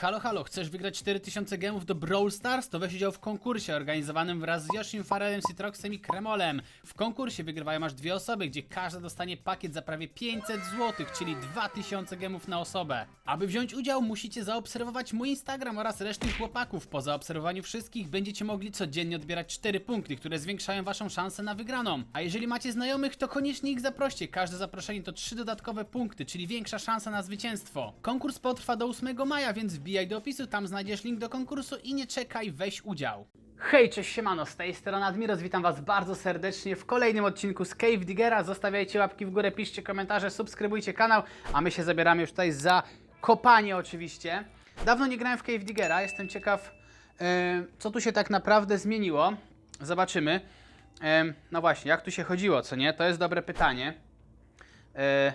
Halo, halo, chcesz wygrać 4000 gemów do Brawl Stars? To weź udział w konkursie organizowanym wraz z Yoshim Farelem, Citroxem i Kremolem. W konkursie wygrywają aż dwie osoby, gdzie każda dostanie pakiet za prawie 500 zł, czyli 2000 gemów na osobę. Aby wziąć udział, musicie zaobserwować mój Instagram oraz resztę chłopaków. Po zaobserwowaniu wszystkich będziecie mogli codziennie odbierać 4 punkty, które zwiększają waszą szansę na wygraną. A jeżeli macie znajomych, to koniecznie ich zaproście. Każde zaproszenie to 3 dodatkowe punkty, czyli większa szansa na zwycięstwo. Konkurs potrwa do 8 maja, więc wbijaj do opisu, tam znajdziesz link do konkursu i nie czekaj, weź udział. Hej, cześć siemano, z tej strony Admiros, witam was bardzo serdecznie w kolejnym odcinku z Cave Diggera. Zostawiajcie łapki w górę, piszcie komentarze, subskrybujcie kanał, a my się zabieramy już tutaj za kopanie oczywiście. Dawno nie grałem w Cave Diggera, jestem ciekaw, co tu się tak naprawdę zmieniło. Zobaczymy. No właśnie, jak tu się chodziło, co nie? To jest dobre pytanie. E,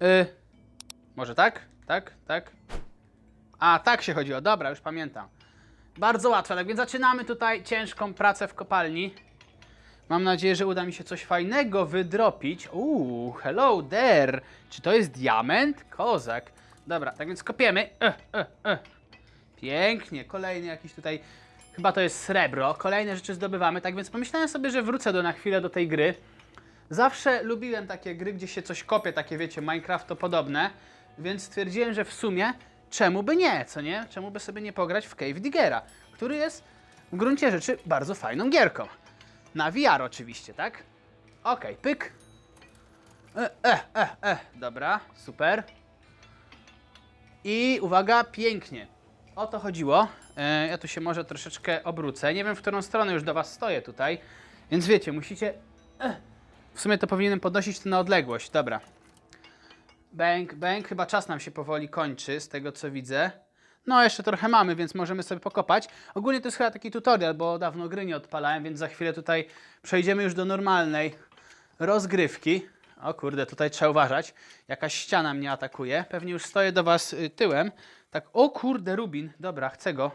e, może tak? Tak? Tak? A, tak się chodziło. Dobra, już pamiętam. Bardzo łatwe, tak więc zaczynamy tutaj ciężką pracę w kopalni. Mam nadzieję, że uda mi się coś fajnego wydropić. Uuu, hello there. Czy to jest diament? Kozak. Dobra, tak więc kopiemy. Eh, eh, eh. Pięknie, kolejny jakiś tutaj, chyba to jest srebro. Kolejne rzeczy zdobywamy, tak więc pomyślałem sobie, że wrócę do na chwilę do tej gry. Zawsze lubiłem takie gry, gdzie się coś kopie, takie wiecie, Minecraft to podobne, więc stwierdziłem, że w sumie czemu by nie, co nie? Czemu by sobie nie pograć w Cave Diggera, który jest w gruncie rzeczy bardzo fajną gierką. Na VR oczywiście, tak? Okej, pyk. E, e, e, e, dobra, super. I uwaga, pięknie. O to chodziło. E, ja tu się może troszeczkę obrócę. Nie wiem, w którą stronę już do Was stoję tutaj. Więc wiecie, musicie... E, w sumie to powinienem podnosić to na odległość. Dobra. Bęk, bęk. Chyba czas nam się powoli kończy, z tego co widzę. No, jeszcze trochę mamy, więc możemy sobie pokopać. Ogólnie to jest chyba taki tutorial, bo dawno gry nie odpalałem, więc za chwilę tutaj przejdziemy już do normalnej rozgrywki. O kurde, tutaj trzeba uważać. Jakaś ściana mnie atakuje. Pewnie już stoję do was y, tyłem. Tak, o kurde, Rubin. Dobra, chcę go.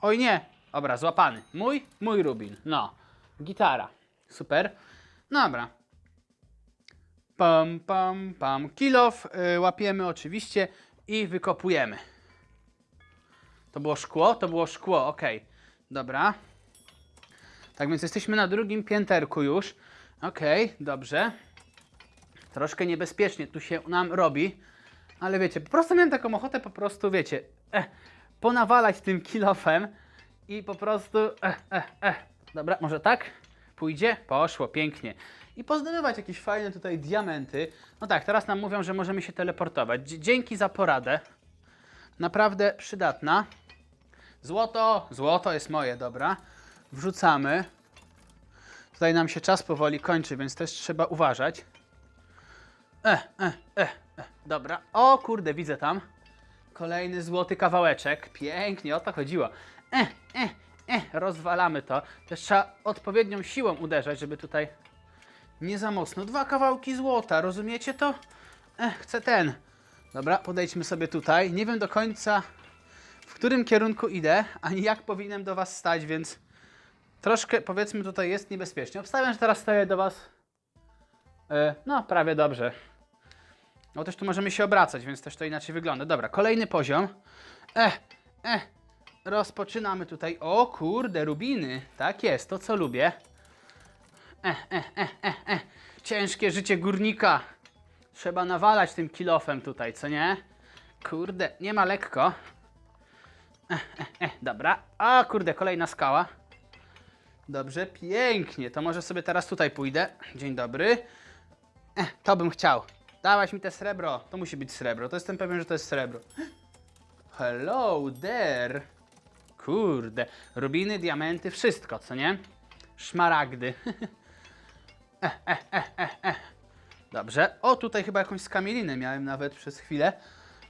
Oj nie. Dobra, złapany. Mój? Mój Rubin. No. Gitara. Super. Dobra. Pam, pam, pam. Kilof y, łapiemy oczywiście i wykopujemy. To było szkło? To było szkło, okej. Dobra. Tak więc jesteśmy na drugim pięterku już. Okej, dobrze. Troszkę niebezpiecznie tu się nam robi. Ale wiecie, po prostu miałem taką ochotę po prostu, wiecie, eh, ponawalać tym kilofem i po prostu, eh, eh, eh. Dobra, może tak? Pójdzie? Poszło, pięknie. I pozdobywać jakieś fajne tutaj diamenty. No tak, teraz nam mówią, że możemy się teleportować. Dzięki za poradę. Naprawdę przydatna. Złoto, złoto jest moje, dobra. Wrzucamy. Tutaj nam się czas powoli kończy, więc też trzeba uważać. E, e, e, e. Dobra. O kurde, widzę tam. Kolejny złoty kawałeczek. Pięknie, o to chodziło. E, e, e. Rozwalamy to. Też trzeba odpowiednią siłą uderzać, żeby tutaj nie za mocno. Dwa kawałki złota, rozumiecie to? E, chcę ten. Dobra, podejdźmy sobie tutaj. Nie wiem do końca, w którym kierunku idę, ani jak powinienem do Was stać, więc troszkę, powiedzmy, tutaj jest niebezpiecznie. Obstawiam, że teraz stoję do Was E, No, prawie dobrze. No też tu możemy się obracać, więc też to inaczej wygląda. Dobra, kolejny poziom. E, e, rozpoczynamy tutaj. O kurde, rubiny. Tak jest, to co lubię. E, e, e, e, e. Ciężkie życie górnika. Trzeba nawalać tym kilofem tutaj, co nie? Kurde, nie ma lekko. E, e, e, dobra. A kurde, kolejna skała. Dobrze, pięknie. To może sobie teraz tutaj pójdę. Dzień dobry. Eh, to bym chciał. Dałaś mi te srebro. To musi być srebro. To jestem pewien, że to jest srebro. Hello there. Kurde. Rubiny, diamenty, wszystko, co nie? Szmaragdy. eh, eh, eh, eh. Dobrze. O, tutaj chyba jakąś skamielinę miałem nawet przez chwilę.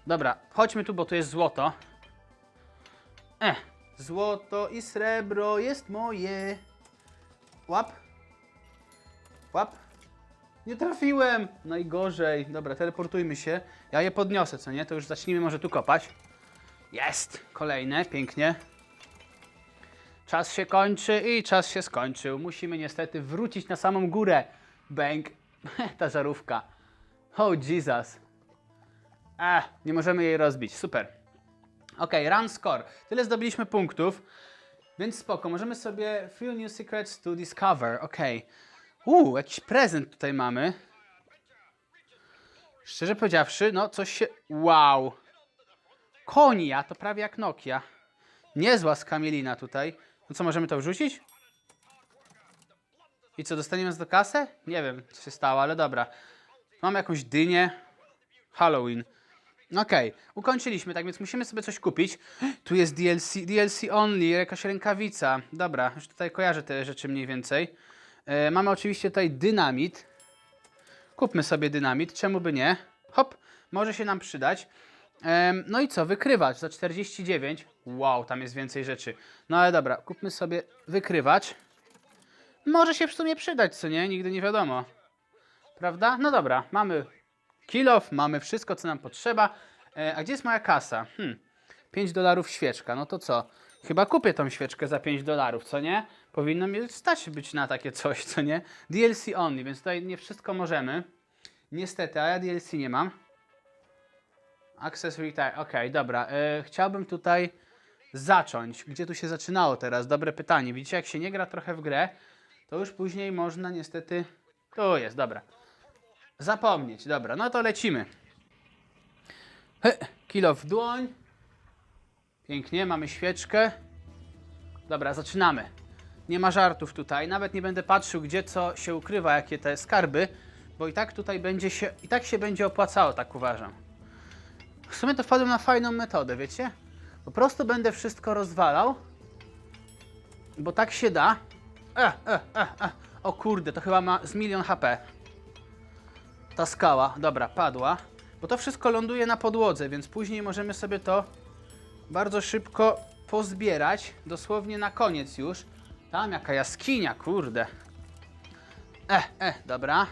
Dobra, chodźmy tu, bo tu jest złoto. Eh, złoto i srebro jest moje. Łap. Łap. Nie trafiłem! Najgorzej. Dobra, teleportujmy się. Ja je podniosę, co nie? To już zacznijmy może tu kopać. Jest! Kolejne, pięknie. Czas się kończy i czas się skończył. Musimy niestety wrócić na samą górę. Bęk. Ta żarówka. Oh Jesus. A, nie możemy jej rozbić. Super. Okej, run score. Tyle zdobyliśmy punktów, więc spoko. Możemy sobie few new secrets to discover. Okej. Uuu, jakiś prezent tutaj mamy. Szczerze powiedziawszy, no coś się... Wow. Konia, to prawie jak Nokia. Niezła skamielina tutaj. No co, możemy to wrzucić? I co, dostaniemy do kasę? Nie wiem, co się stało, ale dobra. Mamy jakąś dynię. Halloween. Okej, ukończyliśmy, tak więc musimy sobie coś kupić. Tu jest DLC, DLC only, jakaś rękawica. Dobra, już tutaj kojarzę te rzeczy mniej więcej. E, mamy oczywiście tutaj dynamit. Kupmy sobie dynamit, czemu by nie? Hop, może się nam przydać. No i co, wykrywacz za 49. Wow, tam jest więcej rzeczy. No ale dobra, kupmy sobie wykrywacz. Może się w sumie przydać, co nie? Nigdy nie wiadomo. Prawda? No dobra, mamy kilof, mamy wszystko, co nam potrzeba. E, a gdzie jest moja kasa? Hmm, 5 dolarów świeczka, no to co? Chyba kupię tą świeczkę za 5 dolarów, co nie? Powinno mi stać być na takie coś, co nie? DLC only, więc tutaj nie wszystko możemy. Niestety, a ja DLC nie mam. Access retire, okej, dobra. E, chciałbym tutaj zacząć. Gdzie tu się zaczynało teraz? Dobre pytanie. Widzicie, jak się nie gra trochę w grę, to już później można niestety... Tu jest, dobra. Zapomnieć, dobra, no to lecimy. He, kilo w dłoń. Pięknie, mamy świeczkę. Dobra, zaczynamy. Nie ma żartów tutaj, nawet nie będę patrzył, gdzie co się ukrywa, jakie te skarby, bo i tak tutaj będzie się, i tak się będzie opłacało, tak uważam. W sumie to wpadłem na fajną metodę, wiecie? Po prostu będę wszystko rozwalał, bo tak się da. E, e, e, e. O kurde, to chyba ma z milion HP. Ta skała, dobra, padła. Bo to wszystko ląduje na podłodze, więc później możemy sobie to bardzo szybko pozbierać. Dosłownie na koniec już. Tam jaka jaskinia, kurde. E, e, dobra.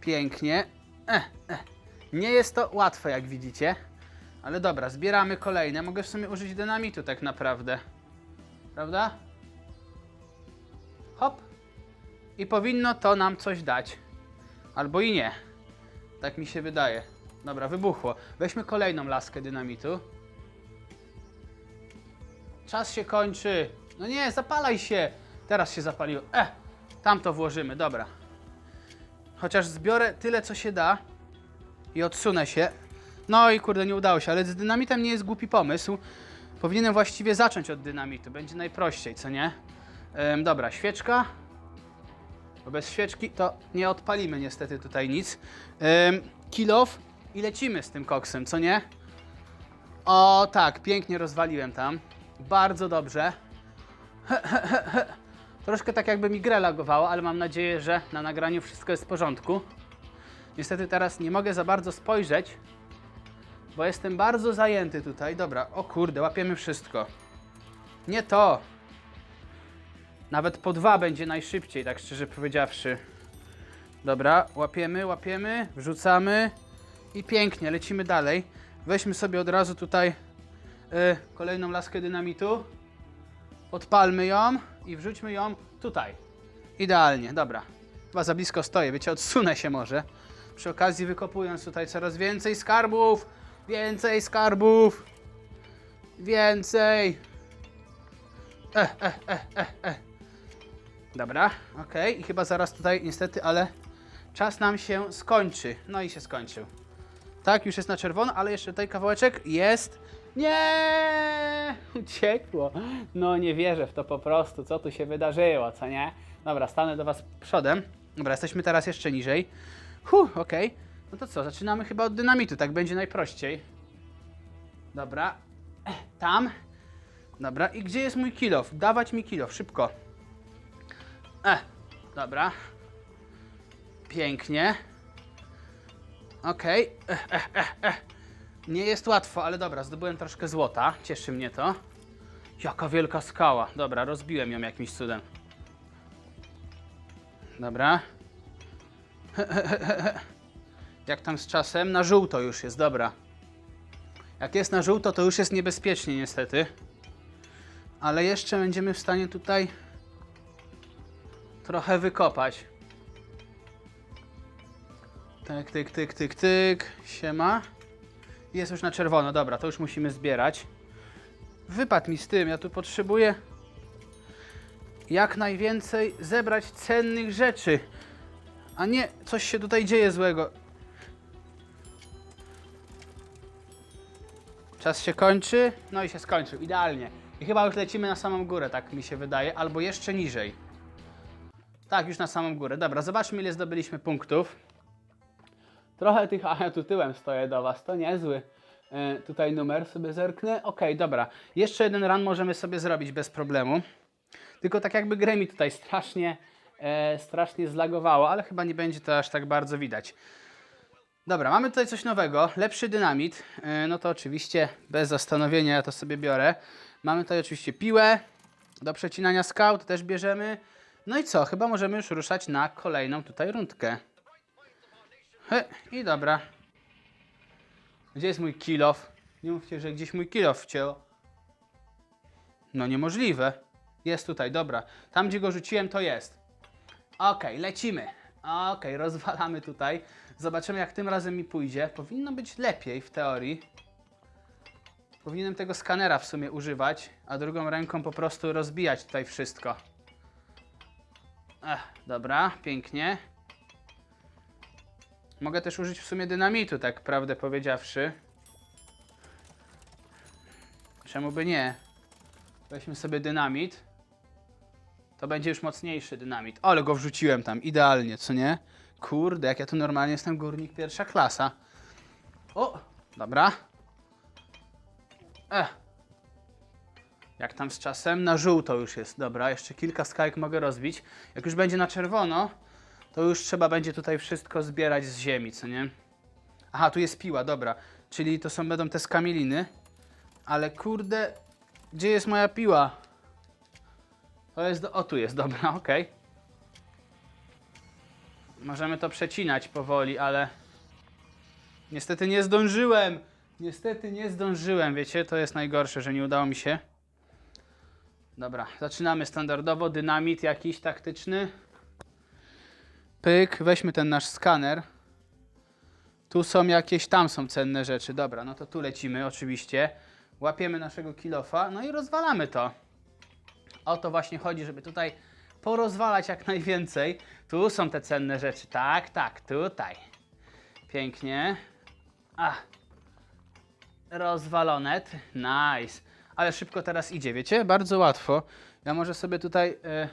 Pięknie. E, e. Nie jest to łatwe, jak widzicie. Ale dobra, zbieramy kolejne. Mogę w sumie użyć dynamitu tak naprawdę. Prawda? Hop. I powinno to nam coś dać. Albo i nie. Tak mi się wydaje. Dobra, wybuchło. Weźmy kolejną laskę dynamitu. Czas się kończy. No nie, zapalaj się. Teraz się zapaliło. E, tam to włożymy, dobra. Chociaż zbiorę tyle, co się da i odsunę się. No i kurde, nie udało się, ale z dynamitem nie jest głupi pomysł. Powinienem właściwie zacząć od dynamitu. Będzie najprościej, co nie? Ym, dobra, świeczka. Bo bez świeczki to nie odpalimy niestety tutaj nic. Ym, kilof i lecimy z tym koksem, co nie? O tak, pięknie rozwaliłem tam. Bardzo dobrze. Troszkę tak jakby mi grę lagowało, ale mam nadzieję, że na nagraniu wszystko jest w porządku. Niestety teraz nie mogę za bardzo spojrzeć, bo jestem bardzo zajęty tutaj. Dobra, o kurde, łapiemy wszystko. Nie to. Nawet po dwa będzie najszybciej, tak szczerze powiedziawszy. Dobra, łapiemy, łapiemy, wrzucamy i pięknie, lecimy dalej. Weźmy sobie od razu tutaj y, kolejną laskę dynamitu. Odpalmy ją i wrzućmy ją tutaj. Idealnie, dobra. Chyba za blisko stoję, wiecie, odsunę się może. Przy okazji wykopując tutaj coraz więcej skarbów. Więcej skarbów. Więcej. E, e, e, e, e. Dobra, okej. I chyba zaraz tutaj niestety, ale czas nam się skończy. No i się skończył. Tak, już jest na czerwono, ale jeszcze tutaj kawałeczek jest. Nie! Uciekło. No nie wierzę w to po prostu, co tu się wydarzyło, co nie? Dobra, stanę do Was przodem. Dobra, jesteśmy teraz jeszcze niżej. Huh, okej. No to co, zaczynamy chyba od dynamitu, tak będzie najprościej. Dobra. Tam. Dobra, i gdzie jest mój kilof? Dawać mi kilof, szybko. E, dobra. Pięknie. Okej. Ech, ech, ech, ech. Nie jest łatwo, ale dobra, zdobyłem troszkę złota. Cieszy mnie to. Jaka wielka skała. Dobra, rozbiłem ją jakimś cudem. Dobra. Jak tam z czasem? Na żółto już jest, dobra. Jak jest na żółto, to już jest niebezpiecznie niestety. Ale jeszcze będziemy w stanie tutaj trochę wykopać. Tyk, tyk, tyk, tyk, tyk. Siema. Jest już na czerwono, dobra, to już musimy zbierać. Wypadł mi z tym, ja tu potrzebuję jak najwięcej zebrać cennych rzeczy. A nie, coś się tutaj dzieje złego. Czas się kończy, no i się skończył, idealnie. I chyba już lecimy na samą górę, tak mi się wydaje, albo jeszcze niżej. Tak, już na samą górę. Dobra, zobaczmy ile zdobyliśmy punktów. Trochę tych, a ja tu tyłem stoję do Was, to niezły. E, tutaj numer sobie zerknę. Okej, dobra. Jeszcze jeden run możemy sobie zrobić bez problemu. Tylko tak jakby grę mi tutaj strasznie, e, strasznie zlagowało, ale chyba nie będzie to aż tak bardzo widać. Dobra, mamy tutaj coś nowego, lepszy dynamit. E, no to oczywiście bez zastanowienia ja to sobie biorę. Mamy tutaj oczywiście piłę do przecinania skał, to też bierzemy. No i co, chyba możemy już ruszać na kolejną tutaj rundkę. He, I dobra. Gdzie jest mój kilof? Nie mówcie, że gdzieś mój kilof wcięło. No niemożliwe. Jest tutaj, dobra. Tam, gdzie go rzuciłem, to jest. Okej, lecimy. Okej, rozwalamy tutaj. Zobaczymy, jak tym razem mi pójdzie. Powinno być lepiej w teorii. Powinienem tego skanera w sumie używać, a drugą ręką po prostu rozbijać tutaj wszystko. Ech, dobra, pięknie. Mogę też użyć w sumie dynamitu, tak prawdę powiedziawszy. Czemu by nie? Weźmy sobie dynamit. To będzie już mocniejszy dynamit. Ale go wrzuciłem tam, idealnie, co nie? Kurde, jak ja tu normalnie jestem górnik pierwsza klasa. O, dobra. Ech. Jak tam z czasem? Na żółto już jest. Dobra, jeszcze kilka skajek mogę rozbić. Jak już będzie na czerwono, to już trzeba będzie tutaj wszystko zbierać z ziemi, co nie? Aha, tu jest piła, dobra. Czyli to są będą te skamieliny. Ale kurde, gdzie jest moja piła? To jest, do... o tu jest, dobra, okej. Możemy to przecinać powoli, ale niestety nie zdążyłem. Niestety nie zdążyłem, wiecie, to jest najgorsze, że nie udało mi się. Dobra, zaczynamy standardowo, dynamit jakiś taktyczny. Pyk, weźmy ten nasz skaner. Tu są jakieś, tam są cenne rzeczy. Dobra, no to tu lecimy oczywiście. Łapiemy naszego kilofa, no i rozwalamy to. O to właśnie chodzi, żeby tutaj porozwalać jak najwięcej. Tu są te cenne rzeczy. Tak, tak, tutaj. Pięknie. A. Rozwalone. Nice. Ale szybko teraz idzie, wiecie? Bardzo łatwo. Ja może sobie tutaj e,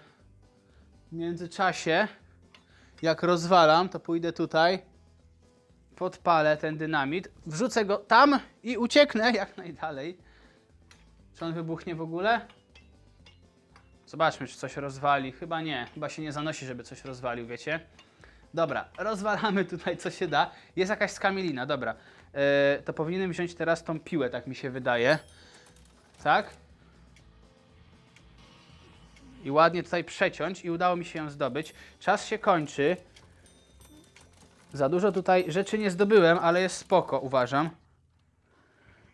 w międzyczasie, jak rozwalam, to pójdę tutaj, podpalę ten dynamit, wrzucę go tam i ucieknę jak najdalej. Czy on wybuchnie w ogóle? Zobaczmy, czy coś rozwali. Chyba nie. Chyba się nie zanosi, żeby coś rozwalił, wiecie? Dobra, rozwalamy tutaj, co się da. Jest jakaś skamielina, dobra. E, to powinienem wziąć teraz tą piłę, tak mi się wydaje. Tak? I ładnie tutaj przeciąć i udało mi się ją zdobyć. Czas się kończy. Za dużo tutaj rzeczy nie zdobyłem, ale jest spoko, uważam.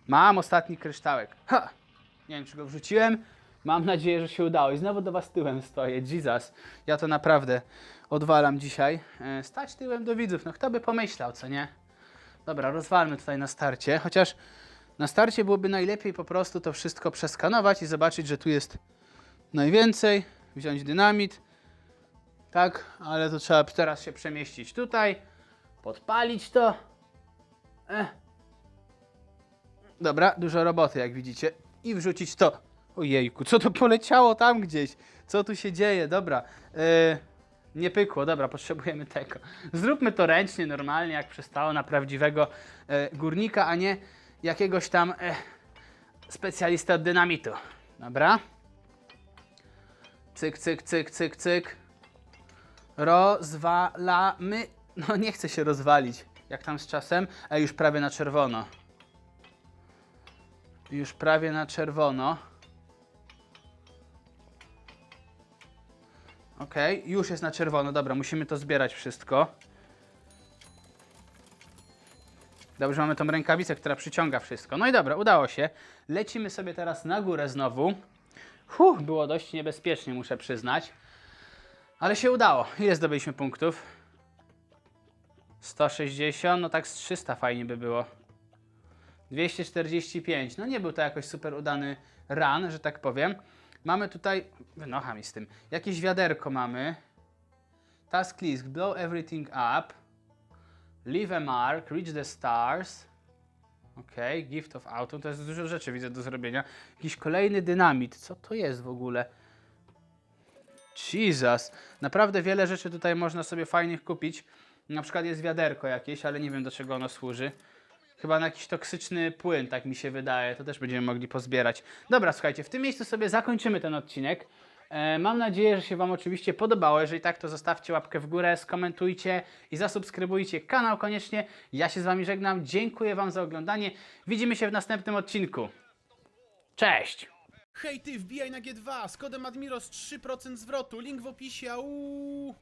Mam ostatni kryształek. Ha! Nie wiem, czy go wrzuciłem. Mam nadzieję, że się udało. I znowu do Was tyłem stoję. Jesus. Ja to naprawdę odwalam dzisiaj. E, Stać tyłem do widzów. No kto by pomyślał, co nie? Dobra, rozwalmy tutaj na starcie. Chociaż na starcie byłoby najlepiej po prostu to wszystko przeskanować i zobaczyć, że tu jest najwięcej. Wziąć dynamit. Tak, ale to trzeba teraz się przemieścić tutaj. Podpalić to. Eh. Dobra, dużo roboty, jak widzicie. I wrzucić to. Ojejku, co to poleciało tam gdzieś? Co tu się dzieje? Dobra. e, nie pykło, dobra, potrzebujemy tego. Zróbmy to ręcznie, normalnie, jak przystało na prawdziwego e, górnika, a nie jakiegoś tam e, specjalistę od dynamitu. Dobra. Cyk, cyk, cyk, cyk, cyk. Rozwalamy. No nie chcę się rozwalić. Jak tam z czasem? A już prawie na czerwono. Już prawie na czerwono. Okej, już jest na czerwono. Dobra, musimy to zbierać wszystko. Dobrze, mamy tą rękawicę, która przyciąga wszystko. No i dobra, udało się. Lecimy sobie teraz na górę znowu. Huh, było dość niebezpiecznie, muszę przyznać. Ale się udało. Ile zdobyliśmy punktów? 160, no tak z 300 fajnie by było. 245. No nie był to jakoś super udany run, że tak powiem. Mamy tutaj, wynocha mi z tym, jakieś wiaderko mamy. Task list, blow everything up. Leave a mark, reach the stars. Okej, gift of autumn, to jest dużo rzeczy widzę do zrobienia. Jakiś kolejny dynamit, co to jest w ogóle? Jesus, naprawdę wiele rzeczy tutaj można sobie fajnych kupić. Na przykład jest wiaderko jakieś, ale nie wiem do czego ono służy. Chyba na jakiś toksyczny płyn, tak mi się wydaje. To też będziemy mogli pozbierać. Dobra, słuchajcie, w tym miejscu sobie zakończymy ten odcinek. E, mam nadzieję, że się Wam oczywiście podobało. Jeżeli tak, to zostawcie łapkę w górę, skomentujcie i zasubskrybujcie kanał koniecznie. Ja się z Wami żegnam. Dziękuję Wam za oglądanie. Widzimy się w następnym odcinku. Cześć! Hej ty, wbijaj na G2 z kodem Admiros 3% zwrotu, link w opisie, auuu.